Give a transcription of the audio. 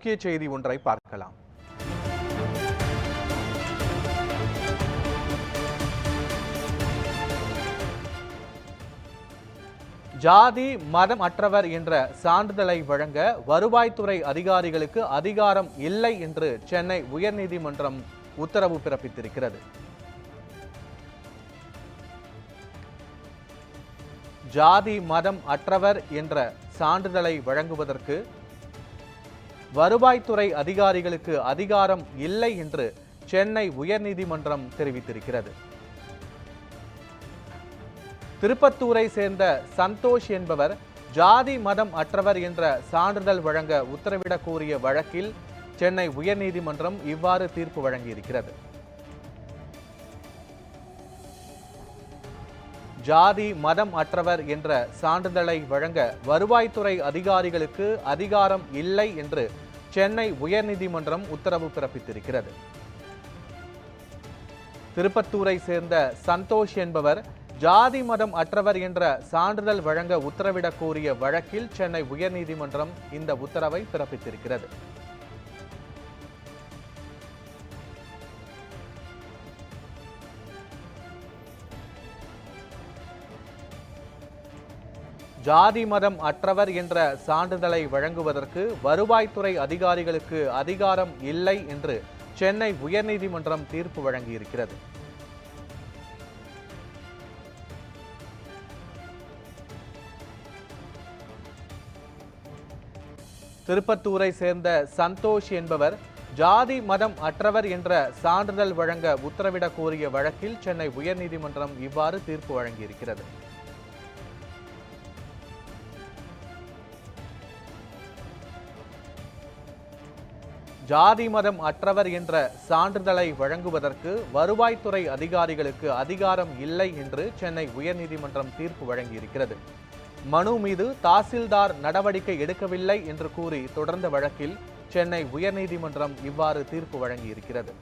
முக்கிய செய்தி ஒன்றை பார்க்கலாம். ஜாதி மதம் அற்றவர் என்ற சான்றிதழை வழங்க வருவாய்த்துறை அதிகாரிகளுக்கு அதிகாரம் இல்லை என்று சென்னை உயர்நீதிமன்றம் உத்தரவு பிறப்பித்திருக்கிறது. ஜாதி மதம் அற்றவர் என்ற சான்றிதழை வழங்குவதற்கு வருவாய்த்துறை அதிகாரிகளுக்கு அதிகாரம் இல்லை என்று சென்னை உயர்நீதிமன்றம் தெரிவித்திருக்கிறது. திருப்பத்தூரை சேர்ந்த சந்தோஷ் என்பவர் ஜாதி மதம் அற்றவர் என்ற சான்றிதழ் வழங்க உத்தரவிடக் கோரிய வழக்கில் சென்னை உயர்நீதிமன்றம் இவ்வாறு தீர்ப்பு வழங்கியிருக்கிறது. ஜாதி மதம் அற்றவர் என்ற சான்றிதழை வழங்க வருவாய்த்துறை அதிகாரிகளுக்கு அதிகாரம் இல்லை என்று சென்னை உயர்நீதிமன்றம் உத்தரவு பிறப்பித்திருக்கிறது. திருப்பத்தூரை சேர்ந்த சந்தோஷ் என்பவர் ஜாதி மதம் அற்றவர் என்ற சான்றிதழ் வழங்க உத்தரவிடக் கோரிய வழக்கில் சென்னை உயர்நீதிமன்றம் இந்த உத்தரவை பிறப்பித்திருக்கிறது. ஜாதி மதம் அற்றவர் என்ற சான்றிதழை வழங்குவதற்கு வருவாய்த்துறை அதிகாரிகளுக்கு அதிகாரம் இல்லை என்று சென்னை உயர்நீதிமன்றம் தீர்ப்பு வழங்கியிருக்கிறது. திருப்பத்தூரை சேர்ந்த சந்தோஷ் என்பவர் ஜாதி மதம் அற்றவர் என்ற சான்றிதழ் வழங்க உத்தரவிடக் கோரிய வழக்கில் சென்னை உயர்நீதிமன்றம் இவ்வாறு தீர்ப்பு வழங்கியிருக்கிறது. ஜாதி மதம் அற்றவர் என்ற சான்றிதழை வழங்குவதற்கு வருவாய்த்துறை அதிகாரிகளுக்கு அதிகாரம் இல்லை என்று சென்னை உயர்நீதிமன்றம் தீர்ப்பு வழங்கியிருக்கிறது. மனு மீது தாசில்தார் நடவடிக்கை எடுக்கவில்லை என்று கூறி தொடர்ந்த வழக்கில் சென்னை உயர்நீதிமன்றம் இவ்வாறு தீர்ப்பு வழங்கியிருக்கிறது.